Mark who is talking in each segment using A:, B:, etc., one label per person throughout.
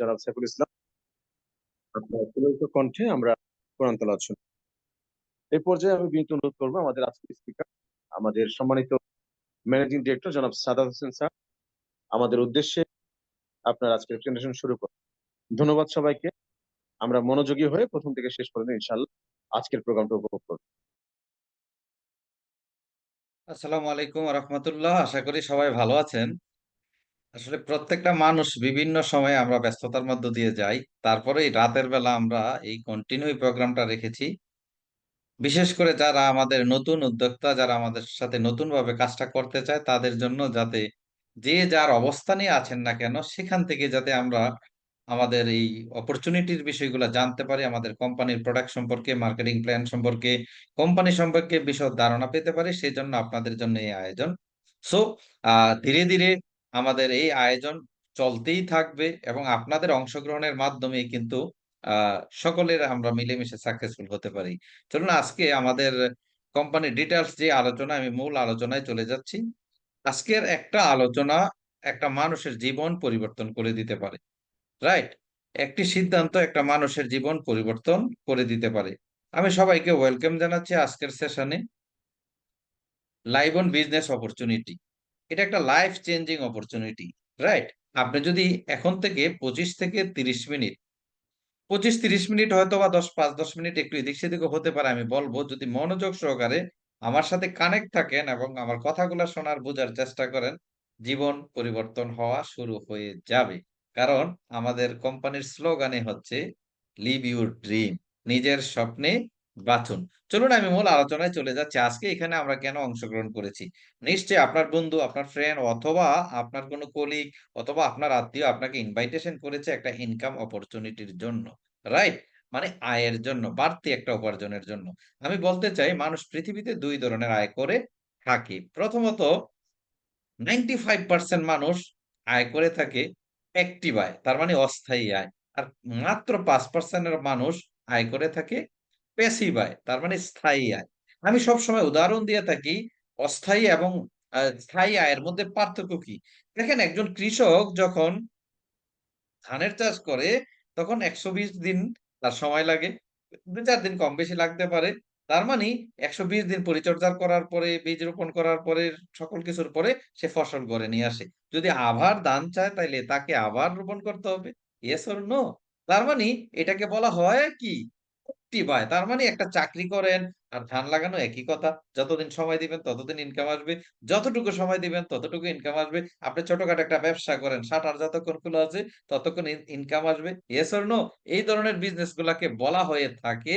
A: জনাব সাইফুল ইসলাম কণ্ঠে আমরা কোরআন তেলাওয়াত শুনব এই পর্যায়ে আমি বিনীত অনুরোধ করব আমাদের আজকের স্পিকার আমাদের সম্মানিত ম্যানেজিং ডিরেক্টর জনাব সাদাত হোসেন স্যার। আমাদের উদ্দেশ্যে আপনার আজকের প্রেজেন্টেশন শুরু করুন। ধন্যবাদ সবাইকে। আমরা মনোযোগী হয়ে প্রথম থেকে শেষ পর্যন্ত ইনশাআল্লাহ আজকের প্রোগ্রামটা উপভোগ করব।
B: আসসালামু আলাইকুম রহমতুল্লাহ। আশা করি সবাই ভালো আছেন। আসলে প্রত্যেকটা মানুষ বিভিন্ন সময়ে আমরা ব্যস্ততার মধ্য দিয়ে যাই। তারপরে রাতের বেলা আমরা এই কন্টিনিউ প্রোগ্রামটা রেখেছি। বিশেষ করে যারা আমাদের নতুন উদ্যোক্তা, যারা আমাদের সাথে নতুন ভাবে কাজটা করতে চায়, তাদের জন্য যাতে যে যার অবস্থানে আছেন না কেন, সেখান থেকে যাতে আমরা আমাদের এই অপরচুনিটির বিষয়গুলো জানতে পারি, আমাদের কোম্পানির প্রোডাক্ট সম্পর্কে মার্কেটিং প্ল্যান সম্পর্কে কোম্পানি সম্পর্কে বিশদ ধারণা পেতে পারি সেই জন্য আপনাদের জন্য এই আয়োজন। সো ধীরে ধীরে আমাদের এই আয়োজন চলতেই থাকবে এবং আপনাদের অংশগ্রহণের মাধ্যমে কিন্তু সকলের আমরা মিলেমিশে সাকসেসফুল হতে পারি। চলুন আজকে আমাদের কোম্পানির ডিটেলস যে আলোচনা, আমি মূল আলোচনায় চলে যাচ্ছি। আজকের একটা আলোচনা একটা মানুষের জীবন পরিবর্তন করে দিতে পারে রাইট একটি সিদ্ধান্ত একটা মানুষের জীবন পরিবর্তন করে দিতে পারে। আমি সবাইকে ওয়েলকাম জানাচ্ছি আজকের সেশনে লাইভ অন বিজনেস অপরচুনিটি এটা একটা লাইফ চেঞ্জিং অপরচুনিটি রাইট আপনি যদি এখন থেকে পঁচিশ থেকে তিরিশ মিনিট, পঁচিশ তিরিশ মিনিট হয়তো বা দশ, পাঁচ, দশ মিনিট একটু এদিক সেদিকে হতে পারে, আমি বলব যদি মনোযোগ সহকারে আমার সাথে কানেক্ট থাকেন এবং আমার কথাগুলো শোনার বোঝার চেষ্টা করেন, জীবন পরিবর্তন হওয়া শুরু হয়ে যাবে। কারণ আমাদের কোম্পানির স্লোগানে হচ্ছে লিভ ইউর ড্রিম নিজের স্বপ্নে বাঁচুন চলুন আমি মূল আলোচনায় চলে যাচ্ছি। আজকে এখানে আমরা কেন অংশগ্রহণ করেছি? নিশ্চয়ই আপনার বন্ধু, আপনার ফ্রেন্ড অথবা আপনার কোনো কলিগ অথবা আপনার আত্মীয় আপনাকে ইনভাইটেশন করেছে একটা ইনকাম অপরচুনিটির জন্য রাইট মানে আয়ের জন্য, বাড়তি একটা উপার্জনের জন্য। আমি বলতে চাই, মানুষ পৃথিবীতে দুই ধরনের আয় করে থাকে। প্রথমত নাইনটি ফাইভ পার্সেন্ট মানুষ আয় করে থাকে অ্যাক্টিভ আয়, তার মানে অস্থায়ী আয়। আর মাত্র পাঁচ পার্সেন্টের মানুষ আয় করে থাকে প্যাসিভ আয় তার মানে স্থায়ী আয় আমি সব সময় উদাহরণ দিয়ে থাকি, অস্থায়ী এবং স্থায়ী আয়ের মধ্যে পার্থক্য কি? দেখেন একজন কৃষক যখন ধানের চাষ করে, তখন একশো বিশ দিন তার সময় লাগে দু চার দিন কম বেশি লাগতে পারে। তার মানে একশো বিশ দিন পরিচর্যা করার পরে, বীজ রোপণ করার পরে, সকল কিছুর পরে সে ফসল করে নিয়ে আসে। যদি আবার ধান চায়, তাইলে তাকে আবার রোপণ করতে হবে। ইয়েস ওর নো তার মানে এটাকে বলা হয় কি? ভাই, তার মানে একটা চাকরি করেন, আর ধান লাগানো একই কথা। যতদিন সময় দিবেন, ততদিন ইনকাম আসবে। যতটুকু সময় দিবেন, ততটুকু ইনকাম আসবে। আপনি ছোটখাটো একটা ব্যবসা করেন শাটার যতক্ষণ খোলা আছে, ততক্ষণ ইনকাম আসবে। এস নো এই ধরনের বিজনেস গুলাকে বলা হয়ে থাকে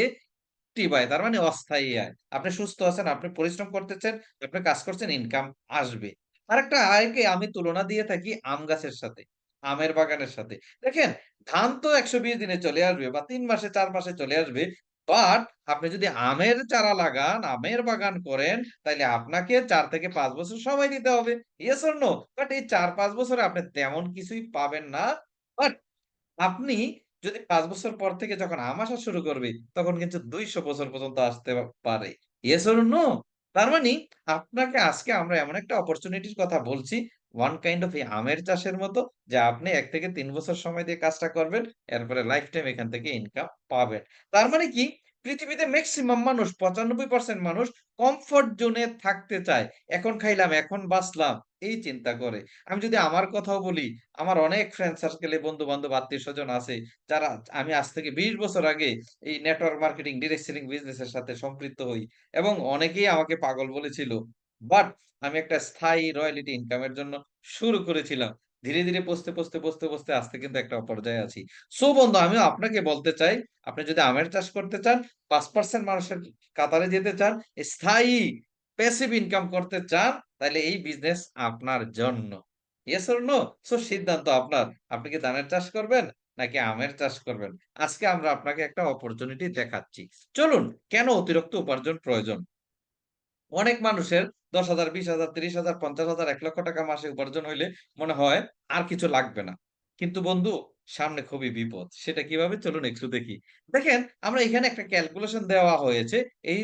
B: তার মানে অস্থায়ী আয়। আপনি সুস্থ আছেন, আপনি পরিশ্রম করতেছেন, আপনি কাজ করছেন ইনকাম আসবে। আর একটা আয়কে আমি তুলনা দিয়ে থাকি আম গাছের সাথে। আমের বাগানের সাথে। দেখেন, ধান তো একশো বিশ দিনে চলে আসবে বা তিন মাসে, চার মাসে চলে আসবে বাট আপনি যদি আমের চারা লাগান, আমের বাগান করেন তাহলে আপনাকে চার থেকে পাঁচ বছর সময় দিতে হবে। ইয়েস অর বাট এই চার, পাঁচ বছরে আপনি তেমন কিছুই পাবেন না। বাট আপনি যদি পাঁচ বছর পর থেকে যখন আম আসা শুরু করবে, তখন কিন্তু দুইশো বছর পর্যন্ত আসতে পারে। ইয়েস অর তার মানে আপনাকে আজকে আমরা এমন একটা অপরচুনিটির কথা বলছি ওয়ান কাইন্ড অফ আমের চাষের মতো যে আপনি এক থেকে তিন বছর সময় দিয়ে কাজটা করবেন, এরপরে লাইফ টাইম এখান থেকে ইনকাম পাবেন। তার মানে কি? পৃথিবীতে ম্যাক্সিমাম মানুষ, পঁচানব্বই পার্সেন্ট মানুষ কমফোর্ট জোনে থাকতে চায়। এখন খাইলাম, এখন বাঁচলাম, এই চিন্তা করে। আমি যদি আমার কথাও বলি, আমার অনেক ফ্রেন্ড সার্কেলে বন্ধু বান্ধব আত্মীয় স্বজন আছে, যারা আমি আজ থেকে বিশ বছর আগে এই নেটওয়ার্ক মার্কেটিং ডিরেক্ট সেলিং বিজনেসের সাথে সম্পৃক্ত হই। এবং অনেকেই আমাকে পাগল বলেছিল বাট আমি একটা স্থায়ী রয়্যালিটি ইনকামের জন্য শুরু করেছিলাম। ধীরে ধীরে পৌঁছতে পৌঁছতে পৌঁছতে পৌঁছতে আজকে কিন্তু একটা পর্যায়ে আছি। সো বন্ধু, আমিও আপনাকে বলতে চাই, আপনি যদি আমের চাষ করতে চান, পাঁচ পার্সেন্ট মানুষের কাতারে যেতে চান, স্থায়ী প্যাসিভ ইনকাম করতে চান, তাহলে এই বিজনেস আপনার জন্য। ইয়েস নো সো সিদ্ধান্ত আপনার। আপনি কি ধানের চাষ করবেন, নাকি আমের চাষ করবেন? আজকে আমরা আপনাকে একটা অপরচুনিটি দেখাচ্ছি। চলুন, কেন অতিরিক্ত উপার্জন প্রয়োজন? অনেক মানুষের দশ হাজার, বিশ হাজার, তিরিশ হাজার, পঞ্চাশ হাজার, এক লক্ষ টাকা মাসে উপার্জন হইলে মনে হয় আর কিছু লাগবে না। কিন্তু বন্ধু, সামনে খুবই বিপদ। সেটা কীভাবে? চলুন একটু দেখি। দেখেন, আমরা এখানে একটা ক্যালকুলেশন দেওয়া হয়েছে। এই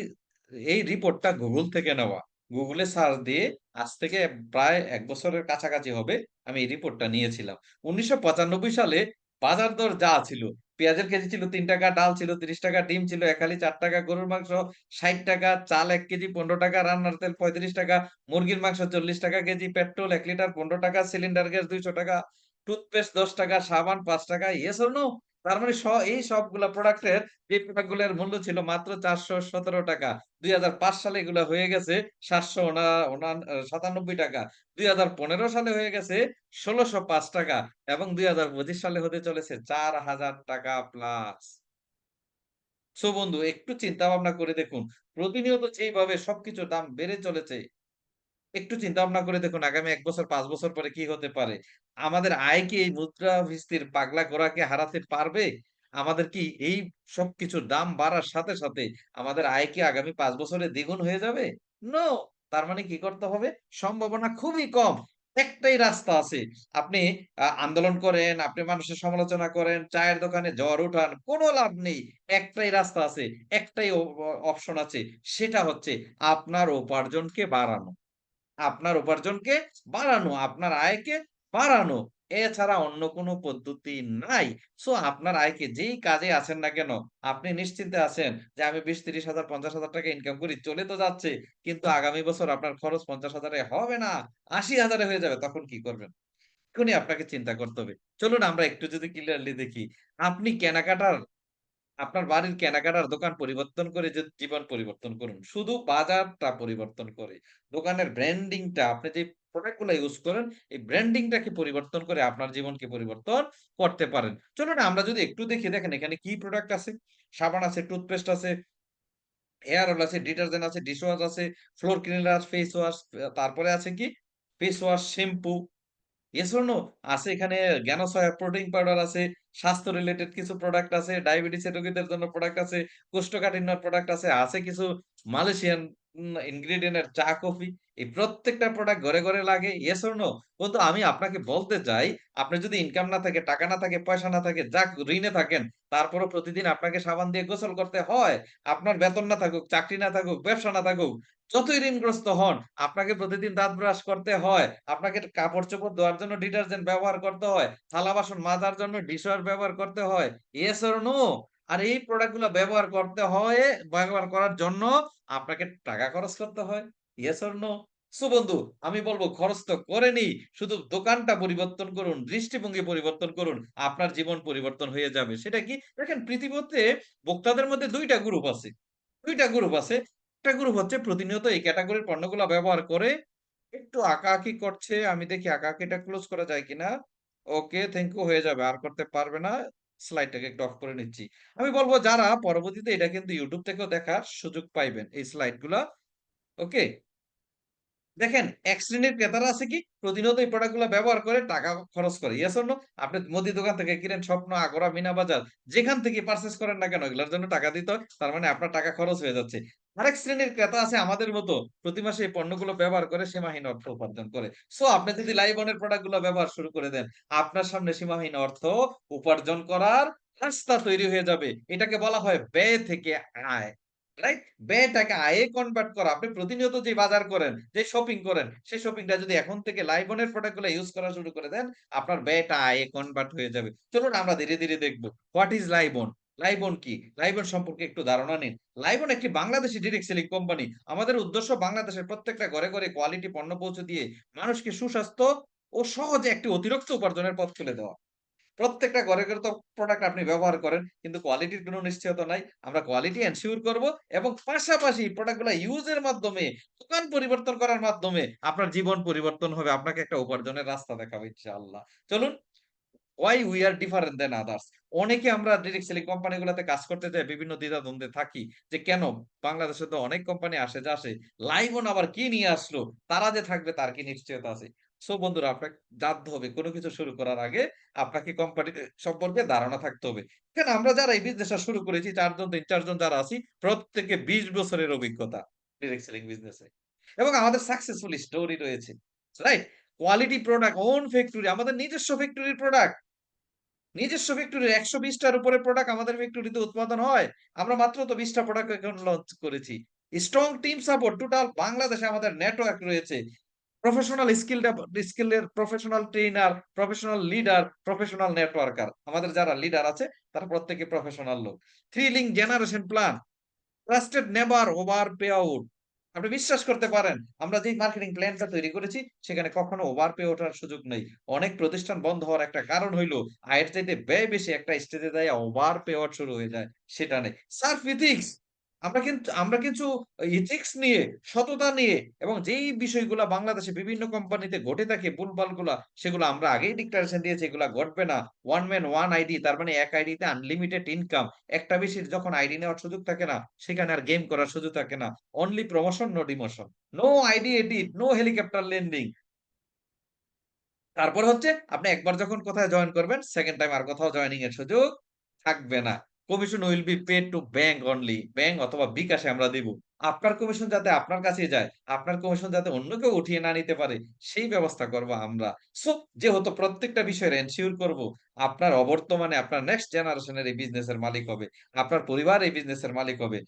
B: এই রিপোর্টটা গুগল থেকে নেওয়া। গুগলে সার্চ দিয়ে আজ থেকে প্রায় এক বছরের কাছাকাছি হবে, আমি এই রিপোর্টটা নিয়েছিলাম। উনিশশো পঁচানব্বই সালে বাজার দর যা ছিল পেঁয়াজের কেজি ছিল তিন টাকা, ডাল ছিল তিরিশ টাকা, ডিম ছিল একালি চার টাকা, গরুর মাংস ষাট টাকা, চাল এক কেজি পনেরো টাকা, রান্নার তেল পঁয়ত্রিশ টাকা, মুরগির মাংস চল্লিশ টাকা কেজি, পেট্রোল এক লিটার পনেরো টাকা, সিলিন্ডার গ্যাস দুইশো টাকা, টুথপেস্ট দশ টাকা, সাবান পাঁচ টাকা অর নো তার মানে এই সবগুলা প্রোডাক্টের যে প্রোডাক্টগুলোর মূল্য ছিল মাত্র চারশো সতেরো টাকা। দুই সালে এগুলো হয়ে গেছে সাতশো সাতানব্বই টাকা। দুই হাজার পনেরো সালে হয়ে গেছে ষোলোশো পাঁচ টাকা এবং দুই হাজার পঁচিশ সালে হতে চলেছে চার হাজার টাকা প্লাস সো বন্ধু, একটু চিন্তা ভাবনা করে দেখুন। প্রতিনিয়ত যেভাবে সবকিছুর দাম বেড়ে চলেছে একটু চিন্তা ভাবনা করে দেখুন, আগামী এক বছর, পাঁচ বছর পরে কি হতে পারে? আমাদের আয় কি এই মুদ্রাস্ফীতির পাগলা ঘোড়াকে হারাতে পারবে? আমাদের কি এই সবকিছুর দাম বাড়ার সাথে সাথে আমাদের আয় কি আগামী পাঁচ বছরে দ্বিগুণ হয়ে যাবে? নো তার মানে কি করতে হবে? সম্ভাবনা খুবই কম। একটাই রাস্তা আছে। আপনি আন্দোলন করেন, আপনি মানুষের সমালোচনা করেন, চায়ের দোকানে জ্বর উঠান, কোনো লাভ নেই। একটাই রাস্তা আছে, একটাই অপশন আছে, সেটা হচ্ছে আপনার উপার্জনকে বাড়ানো। আপনার উপার্জনকে বাড়ানো, আপনার আয়কে বাড়ানো। এছাড়া অন্য কোনো পদ্ধতি নাই। সো আপনার আয়কে যেই কাজে আছেন না কেন, আপনি নিশ্চিন্তে আছেন যে আমি বিশ, তিরিশ হাজার, পঞ্চাশ হাজার টাকা ইনকাম করি, চলে তো যাচ্ছে, কিন্তু আগামী বছর আপনার খরচ পঞ্চাশ হাজারে হবে না, আশি হাজারে হয়ে যাবে, তখন কি করবেন? এখনই আপনাকে চিন্তা করতে হবে। চলুন আমরা একটু যদি ক্লিয়ারলি দেখি, আপনি কেনাকাটার আপনার বাড়ির কেনাকাটার দোকান পরিবর্তন করে জীবন পরিবর্তন করুন, শুধু বাজারটা পরিবর্তন করে। দোকানের ব্র্যান্ডিংটা আপনি যে প্রোডাক্টগুলো ইউজ করেন, এই ব্র্যান্ডিংটাকে পরিবর্তন করে আপনার জীবনকে পরিবর্তন করতে পারেন। চলুন আমরা যদি একটু দেখি, দেখেন এখানে কি প্রোডাক্ট আছে? সাবান আছে টুথপেস্ট আছে হেয়ার অয়েল আছে ডিটারজেন্ট আছে ডিশ ওয়াশ আছে ফ্লোর ক্লিনার ফেস ওয়াশ তারপরে আছে কি? ফেস ওয়াশ শ্যাম্পু নো আছে এখানে জ্ঞানসয়া প্রোটিন পাউডার আছে, স্বাস্থ্য রিলেটেড কিছু প্রোডাক্ট আছে ডায়াবেটিস রোগীদের জন্য প্রোডাক্ট আছে, কোষ্ঠকাঠিন্যর প্রোডাক্ট আছে আছে কিছু মালয়েশিয়ান ইনগ্রেডিয়েন্টের চা, কফি, এই প্রত্যেকটা প্রোডাক্ট ঘরে ঘরে লাগে নো কিন্তু আমি আপনাকে বলতে চাই, আপনি যদি ইনকাম না থাকে, টাকা না থাকে, পয়সা না থাকে, যাক ঋণে থাকেন, তারপরও প্রতিদিন আপনাকে সাবান দিয়ে গোসল করতে হয়, আপনার বেতন না থাকুক, চাকরি না থাকুক, ব্যবসা না থাকুক যতই ঋণগ্রস্ত হন, আপনাকে প্রতিদিন দাঁত ব্রাশ করতে হয়, আপনাকে কাপড় চোপড় ধোয়ার জন্য ডিটারজেন্ট ব্যবহার করতে হয়, থালা বাসন মাজার জন্য ডিশওয়াশ ব্যবহার করতে হয় ইয়েস অর নো আর এই প্রোডাক্টগুলো ব্যবহার করতে হয়, ব্যবহার করার জন্য আপনাকে টাকা খরচ করতে হয় ইয়েস অর নো সো বন্ধু, আমি বলব খরচ তো করেনি শুধু দোকানটা পরিবর্তন করুন, দৃষ্টিভঙ্গি পরিবর্তন করুন, আপনার জীবন পরিবর্তন হয়ে যাবে। সেটা কি? দেখেন পৃথিবীতে ভোক্তাদের মধ্যে দুইটা গ্রুপ আছে, দুইটা গ্রুপ আছে একটা গ্রুপ হচ্ছে প্রতিনিয়ত এই ক্যাটাগরির পণ্যগুলো ব্যবহার করে একটু আঁকাআঁকি করছে, আমি দেখি আঁকাআঁকিটা ক্লোজ করা যায় কিনা। ওকে থ্যাংক ইউ হয়ে যাবে, আর করতে পারবে না। স্লাইডটাকে একটু অফ করে নিচ্ছি। আমি বলব, যারা পরবর্তীতে এটা কিন্তু ইউটিউব থেকেও দেখার সুযোগ পাইবেন এই স্লাইডগুলা। ওকে দেখেন, এক শ্রেণির ক্রেতারা আছে কি, প্রতিনিয়ত এই প্রোডাক্টগুলো ব্যবহার করে টাকা খরচ করে। ইয়েস অন্য আপনি মুদি দোকান থেকে কিনেন, স্বপ্ন, আগরা, মিনা বাজার, যেখান থেকে পারচেস করেন না কেন, এগুলোর জন্য টাকা দিতে হয়, তার মানে আপনার টাকা খরচ হয়ে যাচ্ছে। আরেক শ্রেণির ক্রেতা আছে আমাদের মতো। প্রতি মাসে এই পণ্যগুলো ব্যবহার করে সীমাহীন অর্থ উপার্জন করে। সো আপনি যদি লাইবনের প্রোডাক্টগুলো ব্যবহার শুরু করে দেন, আপনার সামনে সীমাহীন অর্থ উপার্জন করার রাস্তা তৈরি হয়ে যাবে। এটাকে বলা হয় ব্যয় থেকে আয় রাইট আয়ে কনভার্ট করা। আপনি প্রতিনিয়ত যে বাজার করেন, যে শপিং করেন সেই যদি এখন থেকে ইউজ করা শুরু করে দেন, আপনার ব্যয়টা আয়ে কনভার্ট হয়ে যাবে। চলুন আমরা ধীরে ধীরে দেখব। হোয়াট ইজ লাইবন লাইবন কি? লাইবন সম্পর্কে একটু ধারণা নিন। লাইবন একটি বাংলাদেশি ডিরেক্ট সেলিং কোম্পানি আমাদের উদ্দেশ্য বাংলাদেশের প্রত্যেকটা ঘরে ঘরে কোয়ালিটি পণ্য পৌঁছে দিয়ে মানুষকে সুস্বাস্থ্য ও সহজে একটি অতিরিক্ত উপার্জনের পথ খুলে দেওয়া। প্রত্যেকটা ঘরে ঘরে তো প্রোডাক্ট আপনি ব্যবহার করেন, কিন্তু কোয়ালিটির কোনো নিশ্চয়তা নাই। আমরা কোয়ালিটি এনশিওর করব এবং পাশাপাশি প্রোডাক্টগুলো ইউজের মাধ্যমে, দোকান পরিবর্তন করার মাধ্যমে আপনার জীবন পরিবর্তন হবে। আপনাকে একটা উপার্জনের রাস্তা দেখাবে ইনশাআল্লাহ। চলুন why we are different than others অনেকে আমরা ডিরেক্ট সেলিং কোম্পানিগুলোতে কাজ করতে যাই, বিভিন্ন দ্বিধাদ্বন্দ্বে থাকি যে কেন? বাংলাদেশে তো অনেক কোম্পানি আসে, যা আসে। লাইভন আবার কি নিয়ে আসলো? তারা যে থাকবে, তার কি নিশ্চয়তা আছে? সো বন্ধুরা, আপনাকে জানতে হবে, কোনো কিছু শুরু করার আগে আপনাকে কোম্পানি সম্পর্কে ধারণা থাকতে হবে। এখানে আমরা যারা এই বিজনেসটা শুরু করেছি, চারজন, তিন, চারজন যারা আছি, প্রত্যেকে বিশ বছরের অভিজ্ঞতা ডিরেক্ট সেলিং বিজনেসে এবং আমাদের সাকসেসফুল স্টোরি রয়েছে right quality product own factory আমাদের নিজস্ব ফ্যাক্টরির প্রোডাক্ট নিজস্ব ফ্যাক্টরির একশো বিশটার উপরে প্রোডাক্ট আমাদের ফ্যাক্টরিতে উৎপাদন হয় আমরা মাত্র তো বিশটা প্রোডাক্ট এখন লঞ্চ করেছি স্ট্রং টিম সাপোর্ট টোটাল বাংলাদেশে আমাদের নেটওয়ার্ক রয়েছে প্রফেশনাল স্কিল স্কিলের professional trainer, professional leader, professional networker. আমাদের যারা লিডার আছে তারা প্রত্যেকে প্রফেশনাল লোক। Three thrilling generation plan, trusted never over pay out. আপনি বিশ্বাস করতে পারেন, আমরা যে মার্কেটিং প্ল্যানটা তৈরি করেছি সেখানে কখনো ওভার পে ওঠার সুযোগ নেই। অনেক প্রতিষ্ঠান বন্ধ হওয়ার একটা কারণ হইল আয়ের চাইতে ব্যয় বেশি একটা স্টেজে দেয় ওভার পে শুরু হয়ে যায়। সেটা নেই। সার্ফ ইথিক্স আমরা কিন্তু আমরা কিছু ইথিক্স নিয়ে, সততা নিয়ে এবং যেই বিষয়গুলা বাংলাদেশে বিভিন্ন কোম্পানিতে ঘটে থাকে ভুলভালগুলা সেগুলো আমরা আগেই ডিক্লারেশন দিয়েছি এগুলা ঘটবে না। ওয়ান ম্যান ওয়ান আইডি তার মানে এক আইডিতে আনলিমিটেড ইনকাম। একটা বেশির যখন আইডি নেওয়ার সুযোগ থাকে না, সেখানে আর গেম করার সুযোগ থাকে না। Only promotion, no demotion. No ID edit, no helicopter landing. তারপর হচ্ছে আপনি একবার যখন কোথায় জয়েন করবেন, সেকেন্ড টাইম আর কোথাও জয়েনিং এর সুযোগ থাকবে না। Commission will be paid to bank only. Bank অথবা বিকাশে আমরা দিব। আপনার কমিশন যাতে আপনার কাছেই যায়, আপনার কমিশন যাতে অন্য কেউ উঠিয়ে না নিতে পারে, সেই ব্যবস্থা করব আমরা। সো যেহেতু প্রত্যেকটা বিষয়ের এনশিওর করব, আপনার অবর্তমানে আপনার নেক্সট জেনারেশন এর এই বিজনেসের মালিক হবে। আপনার পরিবার এই বিজনেসের মালিক হবে।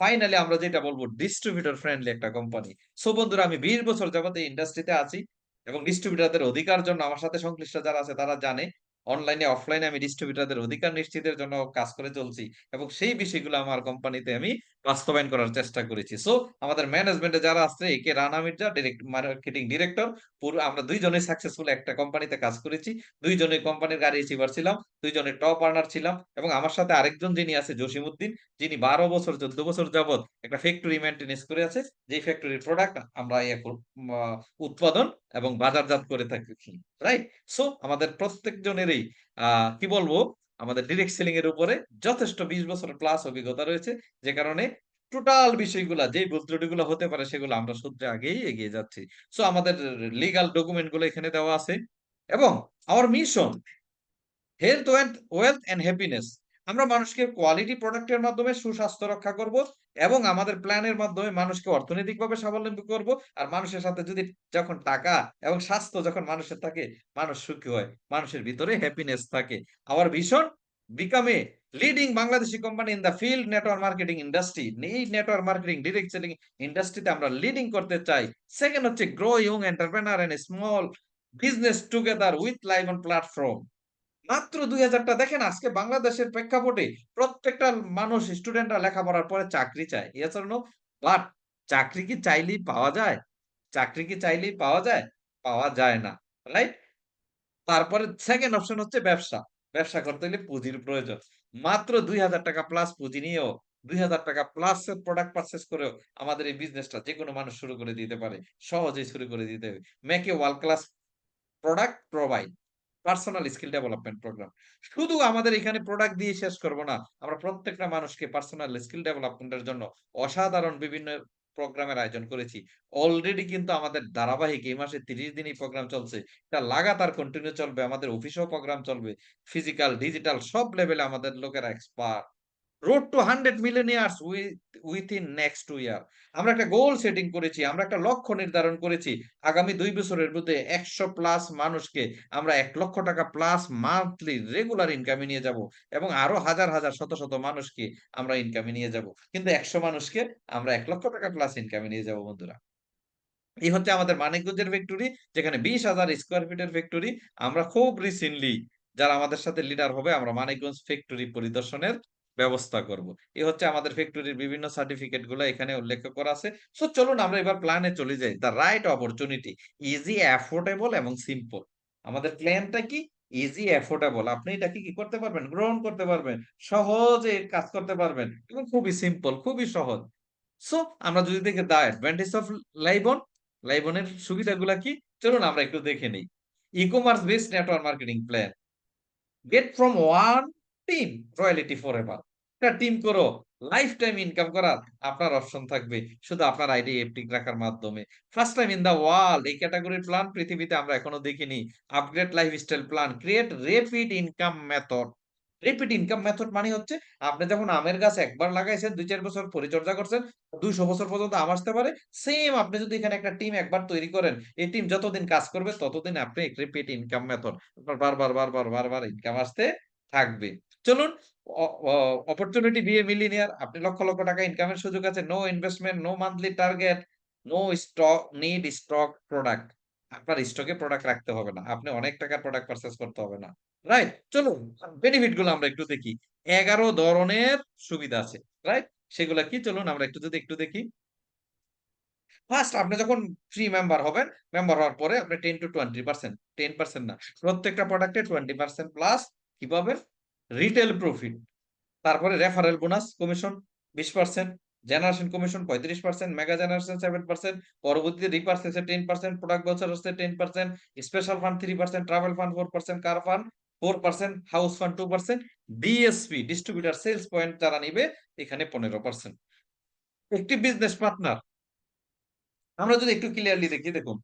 B: ফাইনালি আমরা যেটা বলব ডিস্ট্রিবিউটর ফ্রেন্ডলি একটা কোম্পানি। সো বন্ধুরা আমি ২০ বছর যাবত এই ইন্ডাস্ট্রিতে আছি এবং ডিস্ট্রিবিউটরদের অধিকার জন্য আমার সাথে সংশ্লিষ্ট যারা আছে তারা জানে। অনলাইনে অফলাইনে আমি ডিস্ট্রিবিউটারদের অধিকার নিশ্চিতের জন্য কাজ করে চলছি এবং সেই বিষয়গুলো আমার কোম্পানিতে আমি বাস্তবায়ন করার চেষ্টা করেছি। সো আমাদের ম্যানেজমেন্টে যারা আছে AK Rana Mirza direct marketing director পুরো আমরা ২ জনেই সাকসেসফুল একটা কোম্পানিতে কাজ করেছি। দুইজনে কোম্পানির গাড়ি রিসিভার ছিলাম। ২ জনে টপ আর্নার ছিলাম এবং আমার সাথে আরেকজন যিনি আছে, জসিমউদ্দিন, যিনি ১২ বছর ১৪ বছর যাবৎ একটা ফ্যাক্টরি মেইনটেন্যান্স করে আছে। যেই ফ্যাক্টরির প্রোডাক্ট আমরা উৎপাদন এবং বাজারজাত করে থাকি। রাইট? সো আমাদের প্রত্যেকজনেরই কি বলব আমাদের ডিরেক্ট সেলিং এর উপরে যথেষ্ট বিশ বছর প্লাস অভিজ্ঞতা রয়েছে। যে কারণে টোটাল বিষয়গুলা যে ভুল হতে পারে সেগুলো আমরা সূত্রে আগেই এগিয়ে যাচ্ছি। সো আমাদের লিগাল ডকুমেন্টগুলো এখানে দেওয়া আছে এবং our mission health wealth wealth and happiness. আমরা মানুষকে কোয়ালিটি প্রোডাক্টের মাধ্যমে সুস্বাস্থ্য রক্ষা করব এবং আমাদের প্ল্যানের মাধ্যমে মানুষকে অর্থনৈতিকভাবে স্বাবলম্বী করব। আর মানুষের সাথে যদি যখন টাকা এবং স্বাস্থ্য যখন মানুষের থাকে, মানুষ সুখী হয়। মানুষের ভিতরে হ্যাপিনেস থাকে। Our vision become a leading Bangladeshi company in the field network marketing industry. এই নেটওয়ার্ক মার্কেটিং ডিরেক্ট সেলিং ইন্ডাস্ট্রিতে আমরা লিডিং করতে চাই। সেকেন্ড হচ্ছে grow young entrepreneur and small business together with live on platform. মাত্র ২০০০ টা দেখেন আজকে বাংলাদেশের প্রেক্ষাপটে প্রত্যেকটা মানুষ স্টুডেন্টরা লেখাপড়ার পরে চাকরি চায়। নো? বাট চাকরি কি চাইলেই পাওয়া যায়? চাকরি কি চাইলেই পাওয়া যায়? পাওয়া যায় না। রাইট? তারপরে সেকেন্ড অপশন হচ্ছে ব্যবসা। ব্যবসা করতে হলে পুঁজির প্রয়োজন। মাত্র ৳২০০০ প্লাস পুঁজি নিয়েও ৳২০০০ প্লাস এর প্রোডাক্ট পারচেস করেও আমাদের এই বিজনেসটা যেকোনো মানুষ শুরু করে দিতে পারে। সহজেই শুরু করে দিতে হবে। Make a world class product provide personal skill development program. শুধু আমাদের এখানে প্রোডাক্ট দিয়ে শেষ করব না। আমরা প্রত্যেকটা মানুষকে পার্সোনাল স্কিল ডেভেলপমেন্টের জন্য অসাধারণ বিভিন্ন প্রোগ্রামের আয়োজন করেছি। অলরেডি কিন্তু আমাদের ধারাবাহিক এই মাসে ৩০ দিন এই প্রোগ্রাম চলছে। এটা লাগাতার কন্টিনিউ চলবে। আমাদের অফিসেও প্রোগ্রাম চলবে। ফিজিক্যাল, ডিজিটাল সব লেভেলে আমাদের লোকেরা expert. Road to 100 millionaires with within next two year. আমরা একটা গোল সেটিং করেছি। আমরা একটা লক্ষ্য নির্ধারণ করেছি। আগামী দুই বছরের মধ্যে ১০০ প্লাস মানুষকে আমরা এক লক্ষ টাকা প্লাস মান্থলি রেগুলার ইনকামে নিয়ে যাব এবং আরও হাজার, হাজার শত, শত মানুষকে আমরা ইনকামে নিয়ে যাব। কিন্তু ১০০ মানুষকে আমরা এক লক্ষ টাকা প্লাস ইনকামে নিয়ে যাব বন্ধুরা। এই হচ্ছে আমাদের মানিকগঞ্জের ফ্যাক্টরি যেখানে বিশ হাজার স্কোয়ার ফিটের ফ্যাক্টরি। আমরা খুব রিসেন্টলি যারা আমাদের সাথে লিডার হবে আমরা মানিকগঞ্জ ফ্যাক্টরি পরিদর্শনের ব্যবস্থা করব। এই হচ্ছে আমাদের ফ্যাক্টরির বিভিন্ন সার্টিফিকেটগুলা এখানে উল্লেখ করা আছে। সো চলুন আমরা এবার প্ল্যানে চলে যাই। The right opportunity easy, affordable এবং সিম্পল। আমাদের প্ল্যানটা কি? Easy, affordable. আপনি এটাকে কি করতে পারবেন? গ্রহণ করতে পারবেন। সহজে কাজ করতে পারবেন এবং খুবই সিম্পল, খুবই সহজ। সো আমরা যদি দেখি দ্যা অ্যাডভান্টেজ অফ লাইবন, লাইবনের সুবিধাগুলা কি? চলুন আমরা একটু দেখে নেই। E-commerce based network marketing plan. Get from one team royalty forever. একটা টিম করো লাইফ টাইম ইনকাম করার আপনার অপশন থাকবে। শুধু আপনার আইডি অ্যাক্টিভ রাখার মাধ্যমে। First time in the world এই ক্যাটেগরির প্ল্যান পৃথিবীতে আমরা এখনও দেখিনি। Upgrade lifestyle plan, create rapid income method. Rapid income method মানে হচ্ছে আপনি যখন আমের গাছ একবার লাগাইছেন ২-৪ বছর পরিচর্যা করছেন, ২০০ বছর পর্যন্ত আম আসতে পারে। সেম আপনি যদি এখানে একটা টিম একবার তৈরি করেন, এই টিম যতদিন কাজ করবে ততদিন আপনি রিপিট ইনকাম মেথড বারবার, বারবার, বারবার ইনকাম আসতে থাকবে। চলুন অপরচুনিটি বি এ মিলিয়নিয়ার আপনি লক্ষ, লক্ষ টাকা ইনকামের সুযোগ আছে। No investment, no monthly target, no stock need stock product. আপনার স্টকে প্রোডাক্ট রাখতে হবে না আপনি অনেক টাকার প্রোডাক্ট পারচেস করতে হবে না রাইট চলুন বেনিফিটগুলো আমরা একটু দেখি এগারো ধরনের সুবিধা আছে রাইট সেগুলা কি চলুন আমরা একটু যদি একটু দেখি ফার্স্ট আপনি যখন ফ্রি মেম্বার হবেন মেম্বার হওয়ার পরে আপনি ten to twenty percent ten percent না প্রত্যেকটা প্রোডাক্টে টোয়েন্টি পার্সেন্ট প্লাস কি পাবেন রিটেল প্রফিট, তারপরে রেফারেল বোনাস কমিশন বিশ পার্সেন্ট, জেনারেশন কমিশন পঁয়ত্রিশ percent, mega generation seven percent, পরবর্তীতে রিপার্সেসে টেন পার্সেন্ট, প্রোডাক্ট বছর হচ্ছে ten percent, special fund three percent, travel fund four percent, car fund four percent, house fund two percent, DSP, distributor, sales point যারা নিবে এখানে পনেরো percent. একটি business partner, আমরা যদি একটু ক্লিয়ারলি দেখি, দেখুন,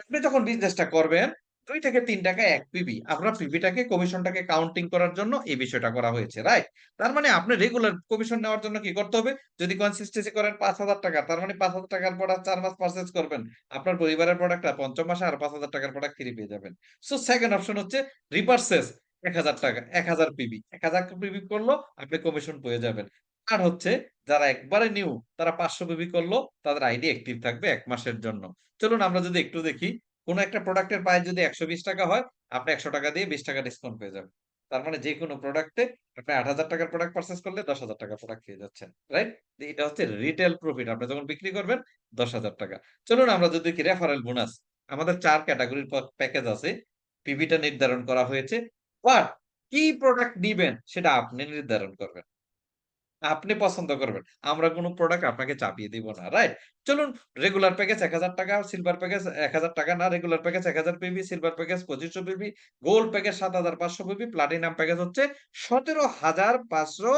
B: আপনি যখন বিজনেসটা করবেন দুই থেকে তিন টাকা এক পিবি আমরা পিবিটাকে কমিশনটাকে কাউন্টিং করার জন্য এই বিষয়টা করা হয়েছে রাইট তার মানে আপনি রেগুলার কমিশন নেওয়ার জন্য কি করতে হবে? যদি কনসিস্টেন্সি করেন পাঁচ হাজার টাকা, তার মানে পাঁচ হাজার টাকার প্রোডাক্ট চার মাস পারচেস করবেন। আপনার পরিবারের প্রোডাক্টটা পঞ্চম মাসে আর পাঁচ হাজার টাকার প্রোডাক্ট ফ্রি পেয়ে যাবেন। সো সেকেন্ড অপশন হচ্ছে রিপার্সেস এক হাজার টাকা, এক হাজার পিবি এক হাজার পিবি করল, আপনি কমিশন পেয়ে যাবেন। আর হচ্ছে যারা একবারে নিউ তারা পাঁচশো পিবি করল, তাদের আইডি অ্যাক্টিভ থাকবে এক মাসের জন্য। চলুন আমরা যদি একটু দেখি কোন একটা প্রোডাক্টের প্রাইস যদি একশো বিশ টাকা হয়, আপনি একশো টাকা দিয়ে বিশ টাকা ডিসকাউন্ট পেয়ে যাবেন। তার মানে যে কোনো প্রোডাক্টে আপনি আট হাজার টাকার প্রোডাক্ট পারচেস করলে দশ হাজার টাকার প্রোডাক্ট পেয়ে যাচ্ছেন রাইট এটা হচ্ছে রিটেল প্রফিট আপনি যখন বিক্রি করবেন, দশ হাজার টাকা। চলুন আমরা যদি কি রেফারেল বোনাস আমাদের চার ক্যাটাগরির প্যাকেজ আছে পিভিটা নির্ধারণ করা হয়েছে। বাট কি প্রোডাক্ট নিবেন সেটা আপনি নির্ধারণ করবেন। আপনি পছন্দ করবেন। আমরা কোনো প্রোডাক্ট আপনাকে চাপিয়ে দিব না রাইট চলুন রেগুলার প্যাকেজ এক হাজার টাকা সিলভার প্যাকেজ এক হাজার টাকা না রেগুলার প্যাকেজ এক হাজার পিবি সিলভার প্যাকেজ পঁচিশশো পিবি গোল্ড প্যাকেজ সাত হাজার পাঁচশো পিবি প্লাটিনাম প্যাকেজ হচ্ছে সতেরো হাজার পাঁচশো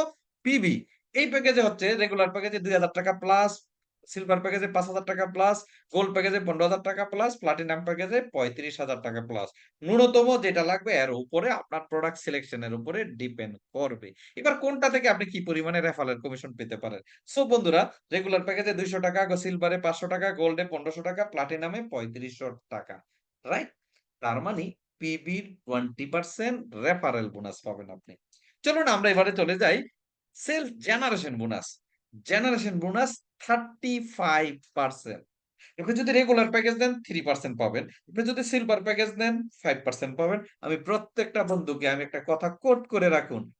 B: পিবি এই প্যাকেজে হচ্ছে রেগুলার প্যাকেজে দুই হাজার টাকা প্লাস সিলভার প্যাকেজে পাঁচ হাজার টাকা প্লাস গোল্ড প্যাকেজে পনেরো হাজার টাকা প্লাস প্লাটিনাম প্যাকেজে পঁয়ত্রিশ হাজার টাকা প্লাস ন্যূনতম যেটা লাগবে এর উপরে আপনার প্রোডাক্ট সিলেকশনের উপরে ডিপেন্ড করবে। এবার কোনটা থেকে আপনি কি পরিমাণে রেফারেল কমিশন পেতে পারেন? সো বন্ধুরা রেগুলার প্যাকেজে দুইশো টাকা সিলভারে পাঁচশো টাকা গোল্ডে পনেরোশো টাকা প্লাটিনামে পঁয়ত্রিশশো টাকা রাইট তার মানে পিবির টোয়েন্টি পার্সেন্ট রেফারেল বোনাস পাবেন আপনি। চলুন আমরা এবারে চলে যাই self generation bonus generation bonus thirty five আমি প্রত্যেকটা বন্ধুকে আমি একটা কথা কোট করে রাখুন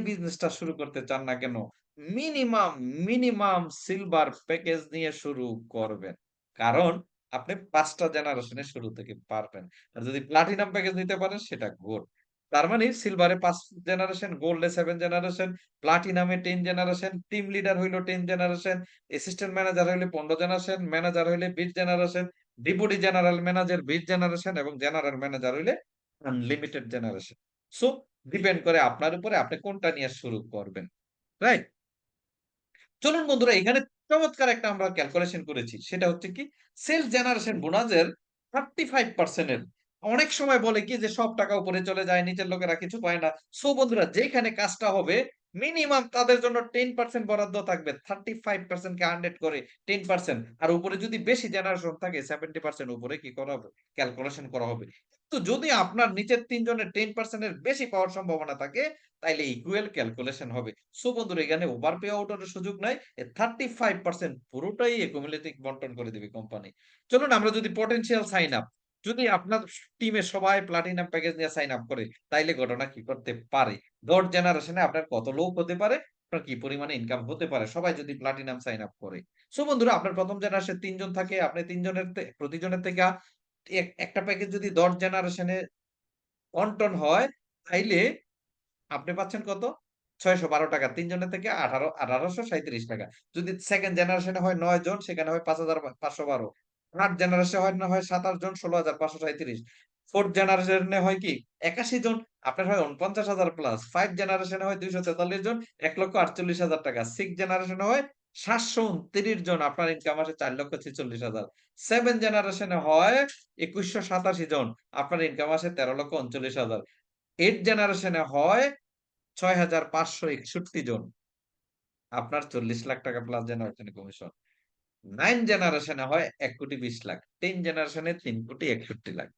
B: বিজনেসটা শুরু করতে চান না কেন মিনিমাম মিনিমাম সিলভার প্যাকেজ নিয়ে শুরু করবেন। কারণ আপনি পাঁচটা জেনারেশনে শুরু থেকে পারবেন। আর যদি প্লাটিনাম প্যাকেজ নিতে পারেন, সেটা গুড তার মানে সিলভারে পাঁচ জেনারেশন গোল্ডে সেভেন জেনারেশন প্লাটিনামে টেন জেনারেশন টিম লিডার হইল টেন জেনারেশন অ্যাসিস্ট্যান্ট ম্যানেজার হইলে পনেরো জেনারেশন ম্যানেজার হইলে বিশ জেনারেশন ডিপুটি জেনারেল ম্যানেজার বিশ জেনারেশন এবং জেনারেল ম্যানেজার হইলে আনলিমিটেড জেনারেশন সো ডিপেন্ড করে আপনার উপরে আপনি কোনটা নিয়ে শুরু করবেন রাইট চলুন বন্ধুরা, এখানে চমৎকার একটা আমরা ক্যালকুলেশন করেছি, সেটা হচ্ছে কি সেলস জেনারেশন বোনাসের থার্টি ফাইভ পার্সেন্টের অনেক সময় বলে কি যে, সব টাকা উপরে চলে যায়, নিচের লোকেরা কিছু পায় না। সো বন্ধুরা, যেখানে কাজটা হবে মিনিমাম তাদের জন্য টেন পার্সেন্ট বরাদ্দ থাকবে। থার্টি ফাইভ পার্সেন্ট হান্ড্রেড করে টেন পার্সেন্ট আর উপরে যদি বেশি জেনারেশন থাকে সেভেন্টি পার্সেন্ট উপরে কি করা হবে? ক্যালকুলেশন করা হবে। তো যদি আপনার নিচের তিনজনের টেন পার্সেন্টের বেশি পাওয়ার সম্ভাবনা থাকে, তাইলে ইকুয়াল ক্যালকুলেশন হবে। সো বন্ধুরা, এখানে ওভার পে আউটের সুযোগ নাই। থার্টি ফাইভ পার্সেন্ট পুরোটাই একুমুলেটিভ বন্টন করে দিবে কোম্পানি চলুন, আমরা যদি পটেনশিয়াল সাইন আপ যদি আপনার টিমে সবাই প্লাটিনাম প্যাকেজ নিয়ে সাইন আপ করে, তাইলে ঘটনা কি করতে পারে? দশ জেনারেশনে আপনার কত লোক হতে পারে? আপনার কি পরিমাণে ইনকাম হতে পারে? সবাই যদি প্লাটিনাম সাইন আপ করে। সো বন্ধুরা, আপনার প্রথম জেনারেশন তিনজন থাকে, আপনি তিনজনের প্রতিজনের থেকে একটা প্যাকেজ যদি দশ জেনারেশনে বন্টন হয়, তাইলে আপনি পাচ্ছেন কত? ছয়শো বারো টাকা। তিনজনের থেকে আঠারো, আঠারোশো সাঁত্রিশ টাকা। যদি সেকেন্ড জেনারেশনে হয় নয় জন সেখানে হয় পাঁচ হাজার পাঁচশো বারো। থার্ড জেনারেশনে হয় না হয় সাতাশ জন, ষোলো হাজার পাঁচশো সাঁত্রিশ ফোর্থ জেনারেশনে হয় কি, একাশি জন, আপনার হয় উনপঞ্চাশ হাজার প্লাস ফাইভ জেনারেশনে হয় দুইশো তেতাল্লিশ জন, এক লক্ষ আটচল্লিশ হাজার টাকা। সিক্স জেনারেশনে হয় সাতশো উনত্রিশ জন, আপনার ইনকাম আসে চার লক্ষ ছেচল্লিশ হাজার। সেভেন জেনারেশনে হয় একুশশো সাতাশি জন, আপনার ইনকাম আসে তেরো লক্ষ উনচল্লিশ হাজার। এইট জেনারেশনে হয় ছয় হাজার পাঁচশো একষট্টি জন। আপনার চল্লিশ লাখ টাকা প্লাস জেনারেশনে কমিশন নাইন জেনারেশনে হয় এক কোটি বিশ লাখ, টেন জেনারেশনে তিন কোটি একষট্টি লাখ।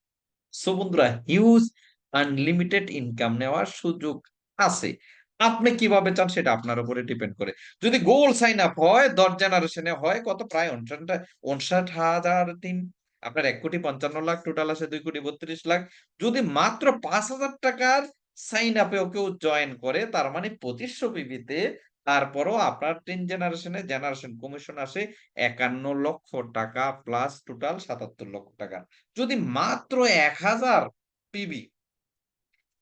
B: সো বন্ধুরা, হিউজ আনলিমিটেড ইনকাম নেওয়ার সুযোগ আছে। আপনি কীভাবে চান সেটা আপনার উপরে ডিপেন্ড করে। যদি গোল সাইন আপ হয়, দশ জেনারেশনে হয়, কত? প্রায় উনষাট হাজার তিন আপনার এক কোটি পঞ্চান্ন লাখ টোটাল আছে দুই কোটি বত্রিশ লাখ। যদি মাত্র পাঁচ হাজার টাকার সাইন আপেও কেউ জয়েন করে, তার মানে পঁচিশশো পিবিতে তারপরও আপনার টেন জেনারেশনে জেনারেশন কমিশন আসে একান্ন লক্ষ টাকা প্লাস টোটাল সাতাত্তর লক্ষ টাকা। যদি মাত্র এক হাজার পিবি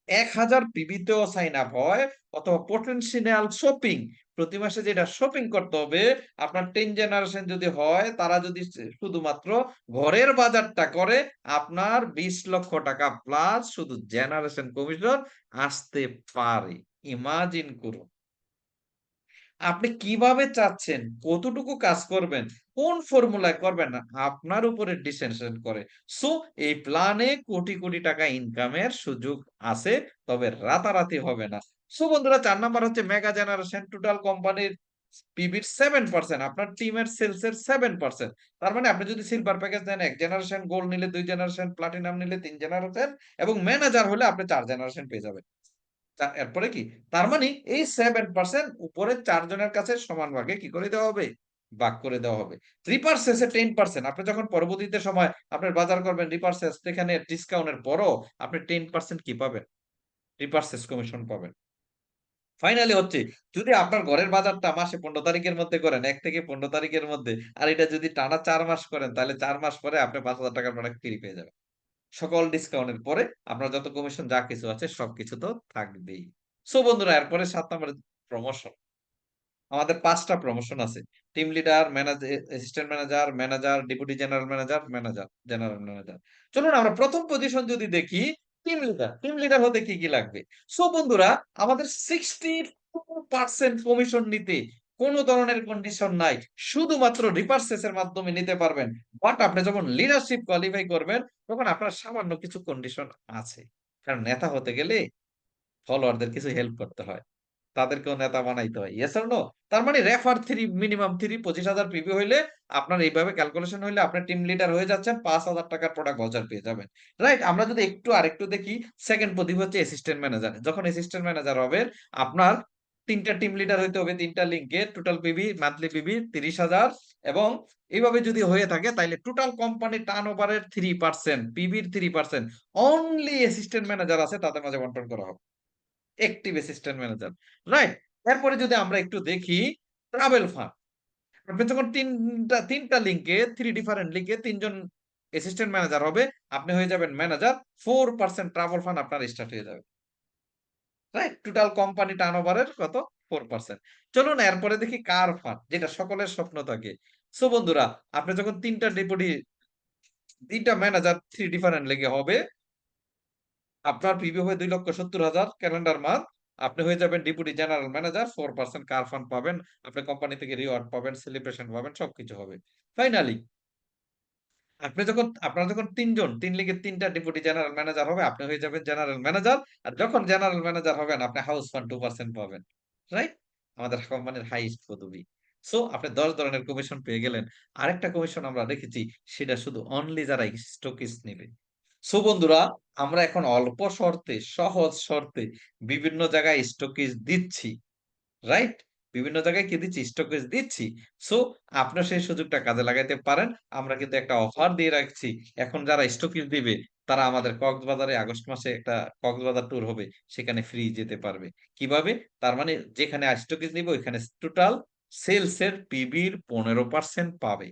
B: এক হাজার পিবিতেও সাইন আপ হয় অথবা পটেনশিয়াল শপিং প্রতি মাসে যেটা শপিং করতে হবে, আপনার টেন জেনারেশন যদি হয়, তারা যদি শুধুমাত্র ঘরের বাজারটা করে, আপনার বিশ লক্ষ টাকা প্লাস শুধু জেনারেশন কমিশন আসতে পারে। ইমাজিন করুন। আপনি কীভাবে চাচ্ছেন? কতটুকু কাজ করবেন? কোন ফর্মুলায় করবেন? আপনার উপরে ডিসিশন করে। সো এই প্ল্যানে কোটি কোটি টাকা ইনকামের সুযোগ আছে, তবে রাতারাতি হবে না। সো বন্ধুরা, চার নাম্বার হচ্ছে মেগা জেনারেশন টোটাল কোম্পানির পিবির সেভেন পার্সেন্ট আপনার টিমের সেলস এর সেভেন পার্সেন্ট তার মানে আপনি যদি সিলভার প্যাকেজ নেন এক জেনারেশন গোল্ড নিলে দুই জেনারেশন প্লাটিনাম নিলে তিন জেনারেশন এবং ম্যানেজার হলে আপনি চার জেনারেশন পেয়ে যাবেন। এরপরে কি? তার মানে এই সেভেন পার্সেন্ট উপরে চারজনের কাছে সমান ভাগে কি করে দেওয়া হবে? ভাগ করে দেওয়া হবে। রিপার্সেসে টেন পার্সেন্ট আপনি যখন পরবর্তীতে সময় আপনার বাজার করবেন রিপার্সেস সেখানে ডিসকাউন্টের পরও আপনি টেন পার্সেন্ট কি পাবেন? রিপার্সেস কমিশন পাবেন। ফাইনালি হচ্ছে, যদি আপনার ঘরের বাজারটা মাসে পনেরো তারিখের মধ্যে করেন, এক থেকে পনেরো তারিখের মধ্যে, আর এটা যদি টানা চার মাস করেন, তাহলে চার মাস পরে আপনি পাঁচ হাজার টাকার প্রোডাক্ট ফ্রি পেয়ে যাবেন। সকল ডিসকাউন্টের পরে আপনার যত কমিশন যা কিছু আছে সবকিছু তো থাকবেই। সো বন্ধুরা, এরপরে সাত নম্বরে প্রমোশন আমাদের পাঁচটা প্রমোশন আছে। Team leader manager assistant manager manager deputy general manager manager general manager চলুন আমরা প্রথম পজিশন যদি দেখি টিম লিডার টিম লিডার হতে কি কি লাগবে? সো বন্ধুরা, আমাদের সিক্সটি পার্সেন্ট কমিশন নিতে কোনো ধরনের কন্ডিশন নাই। শুধুমাত্র রিপার্সেস এর মাধ্যমে নিতে পারবেন। বাট আপনি যখন লিডারশিপ কোয়ালিফাই করবেন, তখন আপনার সামান্য কিছু কন্ডিশন আছে। কারণ নেতা হতে গেলে ফলোয়ারদের কিছু হেল্প করতে হয়। তাদেরকেও নেতা বানাইতে হয়। ইয়েস নো তার মানে রেফার থ্রি মিনিমাম থ্রি পঁচিশ হাজার পিবি হইলে আপনার এইভাবে ক্যালকুলেশন হইলে আপনার টিম লিডার হয়ে যাচ্ছেন, পাঁচ হাজার টাকার প্রোডাক্ট ভাউচার পেয়ে যাবেন। রাইট আমরা যদি একটু আরেকটু দেখি সেকেন্ড প্রদীপ হচ্ছে অ্যাসিস্ট্যান্ট ম্যানেজার যখন অ্যাসিস্ট্যান্ট ম্যানেজার হবে আপনার তিনটা টিম লিডার হইতে হবে তিনটা লিঙ্কে টোটাল পিবি মান্থলি পিবি তিরিশ হাজার। এবং এইভাবে যদি হয়ে থাকে তাহলে টোটাল কোম্পানি টার্ন ওভারের three percent পিবির three percent only assistant manager আছে, তাদের মাঝে বন্টন করা হবে। অ্যাক্টিভ অ্যাসিস্ট্যান্ট ম্যানেজার রাইট এরপরে যদি আমরা একটু দেখি ট্রাভেল ফান্ড আপনি যখন তিনটা তিনটা লিঙ্কে থ্রি ডিফারেন্ট লিঙ্কে তিনজন অ্যাসিস্ট্যান্ট ম্যানেজার হবে, আপনি হয়ে যাবেন manager four percent travel fund আপনার স্টার্ট হয়ে যাবে। রাইট টোটাল কোম্পানি টার্ন ওভারের কত? ফোর পার্সেন্ট চলুন এরপরে দেখি কার ফান্ড যেটা সকলের স্বপ্ন থাকে। সো বন্ধুরা, আপনি যখন তিনটা ডেপুটি তিনটা ম্যানেজার থ্রি ডিফারেন্ট লেগে হবে, আপনার পিবি হবে দুই লক্ষ সত্তর হাজার ক্যালেন্ডার মান্থ আপনি হয়ে যাবেন deputy general manager four percent car fund পাবেন, আপনি কোম্পানি থেকে রিওয়ার্ড পাবেন সেলিব্রেশন পাবেন, সবকিছু হবে। ফাইনালি আপনি যখন, আপনার যখন তিনজন, তিন লিগের তিনটা ডেপুটি জেনারেল ম্যানেজার হবে, আপনি হয়ে যাবেন জেনারেল ম্যানেজার আর যখন জেনারেল ম্যানেজার হবেন, আপনি হাউস ফান্ড টু পার্সেন্ট পাবেন রাইট আমাদের কোম্পানির হাইস্ট পদবি। সো আপনি দশ ধরনের কমিশন পেয়ে গেলেন। আরেকটা কমিশন আমরা রেখেছি সেটা শুধু অনলি যারা স্টকিস নেবে। সো বন্ধুরা, আমরা এখন অল্প শর্তে, সহজ শর্তে বিভিন্ন জায়গায় স্টকিস দিচ্ছি রাইট বিভিন্ন জায়গায় কি দিচ্ছি? স্টকেজ দিচ্ছি। সো আপনার সেই সুযোগটা কাজে লাগাইতে পারেন। আমরা কিন্তু একটা অফার দিয়ে রাখছি। এখন যারা স্টকিজ দিবে, তারা আমাদের কক্সবাজারে আগস্ট মাসে একটা কক্সবাজার ট্যুর হবে। সেখানে ফ্রি যেতে পারবে। কীভাবে? তার মানে যেখানে স্টকিজ নিবে ওইখানে টোটাল সেলস এর পিবির পনেরো পার্সেন্ট পাবে।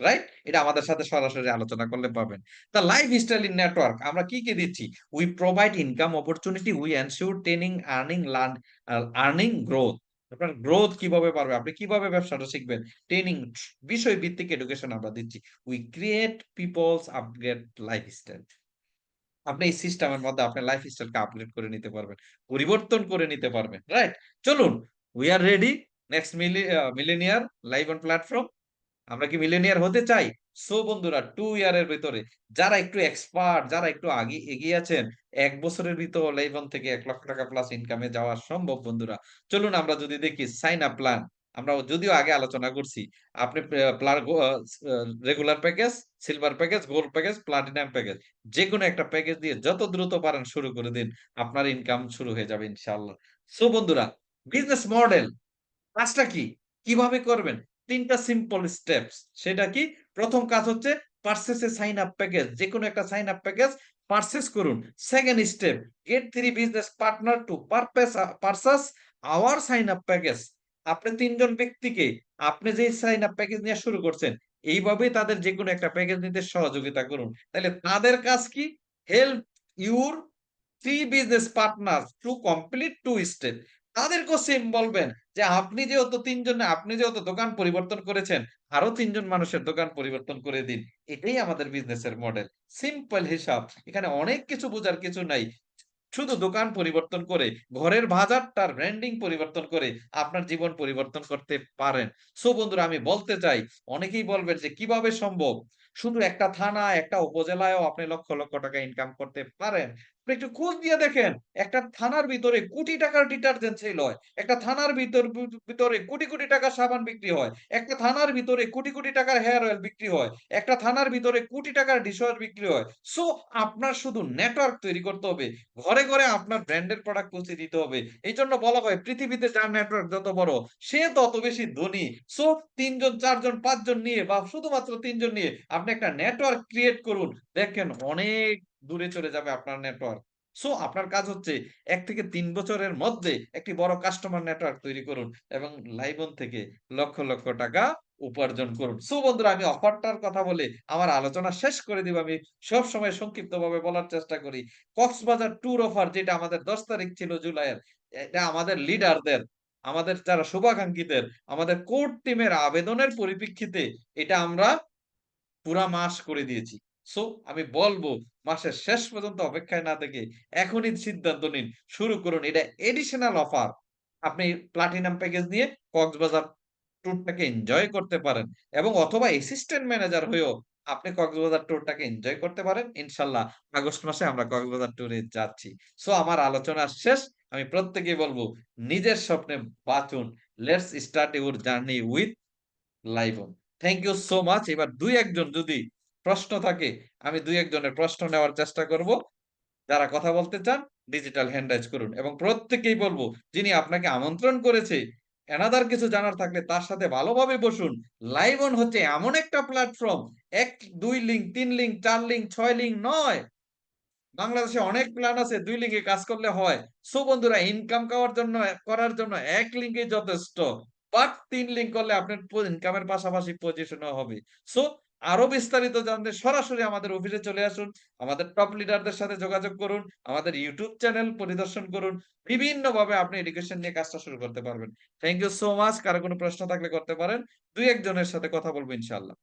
B: রাইট এটা আমাদের সাথে সরাসরি আলোচনা করলে পাবেন। তা লাইফ স্টাইল ইন নেটওয়ার্ক আমরা কি কি দিচ্ছি? We provide income opportunity we ensure training earning learn earning growth আপনার গ্রোথ কীভাবে পারবে আপনি কীভাবে ব্যবসাটা শিখবেন? ট্রেনিং বিষয় ভিত্তিক এডুকেশন আমরা দিচ্ছি। We create peoples upgrade life style আপনি এই সিস্টেমের মধ্যে আপনার লাইফ স্টাইলকে আপগ্রেড করে নিতে পারবেন, পরিবর্তন করে নিতে পারবেন রাইট চলুন we are ready next millionaire live on platform আমরা কি মিলেনিয়ার হতে চাই? সো বন্ধুরা টু ইয়ারের ভিতরে যারা একটু এক্সপার্ট যারা একটু আগে এগিয়ে আছেন, এক বছরের ভিতর লাইভন থেকে এক লক্ষ টাকা প্লাস ইনকামে যাওয়া সম্ভব বন্ধুরা। চলুন আমরা যদি দেখি সাইন আপ প্ল্যান আমরা যদিও আগে আলোচনা করছি, আপনি regular package silver package gold package platinum package যে কোনো একটা প্যাকেজ দিয়ে যত দ্রুত পারেন শুরু করে দিন, আপনার ইনকাম শুরু হয়ে যাবে ইনশাআল্লাহ। সো বন্ধুরা বিজনেস মডেল কাজটা কি? কীভাবে করবেন? তিনটা সিম্পল স্টেপস সেটা কি? প্রথম কাজ হচ্ছে পারচেসে সাইন আপ প্যাকেজ যে কোনো একটা সাইন আপ প্যাকেজ পারচেস করুন। Second step get three business partner to purpose purchase our sign up package আপনি তিনজন ব্যক্তিকে, আপনি যে সাইন আপ প্যাকেজ নিয়ে শুরু করছেন, এইভাবেই তাদের যে কোনো একটা প্যাকেজ নিতে সহযোগিতা করুন। তাহলে তাদের কাজ কি? Help your three business partner to complete two step তাদেরকেও সেম বলবেন যে আপনি যেহেতু তিনজন, আপনি যেহেতু দোকান পরিবর্তন করেছেন, আরও তিনজন মানুষের দোকান পরিবর্তন করে দিন। এটাই আমাদের বিজনেসের মডেল সিম্পল হিসাব। এখানে অনেক কিছু বোঝার কিছু নাই। শুধু দোকান পরিবর্তন করে, ঘরের বাজারটার ব্র্যান্ডিং পরিবর্তন করে আপনার জীবন পরিবর্তন করতে পারেন। সো বন্ধুরা, আমি বলতে চাই, অনেকেই বলবেন যে কীভাবে সম্ভব? শুধু একটা থানা, একটা উপজেলায়ও আপনি লক্ষ লক্ষ টাকা ইনকাম করতে পারেন। একটু খোঁজ দিয়ে দেখেন, একটা থানার ভিতরে কোটি টাকার ডিটারজেন্ট সেল হয়, একটা থানার ভিতর, ভিতরে কোটি কোটি টাকার সাবান বিক্রি হয়, একটা থানার ভিতরে কোটি কোটি টাকার হেয়ার অয়েল বিক্রি হয়, একটা থানার ভিতরে কোটি টাকার ডিশওয়াশ বিক্রি হয়। সো আপনার শুধু নেটওয়ার্ক তৈরি করতে হবে, ঘরে ঘরে আপনার ব্র্যান্ডের প্রোডাক্ট পৌঁছে দিতে হবে। এই জন্য বলা হয়, পৃথিবীতে যার নেটওয়ার্ক যত বড়, সে তত বেশি ধনী। সো তিনজন, চারজন, পাঁচজন নিয়ে বা শুধুমাত্র তিনজন নিয়ে আপনি একটা নেটওয়ার্ক ক্রিয়েট করুন। দেখেন অনেক দূরে চলে যাবে আপনার নেটওয়ার্ক সো আপনার কাজ হচ্ছে এক থেকে তিন বছরের মধ্যে একটি বড় কাস্টমার নেটওয়ার্ক তৈরি করুন এবং লাইবন থেকে লক্ষ লক্ষ টাকা উপার্জন করুন। সো বন্ধুরা, আমি অফারটার কথা বলে আমার আলোচনা শেষ করে দিব। আমি সব সময় সংক্ষিপ্ত ভাবে বলার চেষ্টা করি। কক্সবাজার ট্যুর অফার যেটা আমাদের দশ তারিখ ছিল জুলাইয়ের, এটা আমাদের লিডারদের আমাদের যারা শুভাকাঙ্ক্ষীদের, আমাদের কোর্ট টিমের আবেদনের পরিপ্রেক্ষিতে এটা আমরা পুরা মাস করে দিয়েছি। সো আমি বলব, মাসের শেষ পর্যন্ত অপেক্ষায় না থেকে এখনই সিদ্ধান্ত নিন, শুরু করুন। এটা এডিশনাল অফার আপনি প্লাটিনাম প্যাকেজ নিয়ে কক্সবাজার ট্যুরটাকে এনজয় করতে পারেন এবং অথবা অ্যাসিস্ট্যান্ট ম্যানেজার হয়েও আপনি কক্সবাজার ট্যুরটাকে এনজয় করতে পারেন। ইনশাল্লাহ, আগস্ট মাসে আমরা কক্সবাজার ট্যুরে যাচ্ছি। সো আমার আলোচনা শেষ। আমি প্রত্যেকেই বলব, নিজের স্বপ্নে বাঁচুন। Let's start your journey with Liveon thank you so much এবার দুই একজন যদি প্রশ্ন থাকে, আমি দুই একজনের প্রশ্ন নেওয়ার চেষ্টা করব। যারা কথা বলতে চান ডিজিটাল হ্যান্ড রাইজ করুন। এবং প্রত্যেকেই বলব, যিনি আপনাকে আমন্ত্রণ করেছে এনাদার কিছু জানার থাকলে তার সাথে ভালোভাবে বসুন। লাইভ অন হচ্ছে এমন একটা প্ল্যাটফর্ম এক, দুই লিঙ্ক তিন লিঙ্ক চার লিঙ্ক ছয় লিঙ্ক নয়। বাংলাদেশে অনেক প্ল্যান আছে, দুই লিঙ্কে কাজ করলে হয়। সো বন্ধুরা ইনকাম করার জন্য করার জন্য এক লিঙ্কে যথেষ্ট। বাট তিন লিঙ্ক করলে আপনার ইনকামের পাশাপাশি পজিশনও হবে। সো আরও বিস্তারিত জানতে সরাসরি আমাদের অফিসে চলে আসুন, আমাদের টপ লিডারদের সাথে যোগাযোগ করুন, আমাদের ইউটিউব চ্যানেল পরিদর্শন করুন বিভিন্ন ভাবে আপনি এডুকেশন নিয়ে কাজটা শুরু করতে পারবেন। থ্যাংক ইউ সো মাচ কারও কোনো প্রশ্ন থাকলে করতে পারেন। দুই একজনের সাথে কথা বলব ইনশাল্লাহ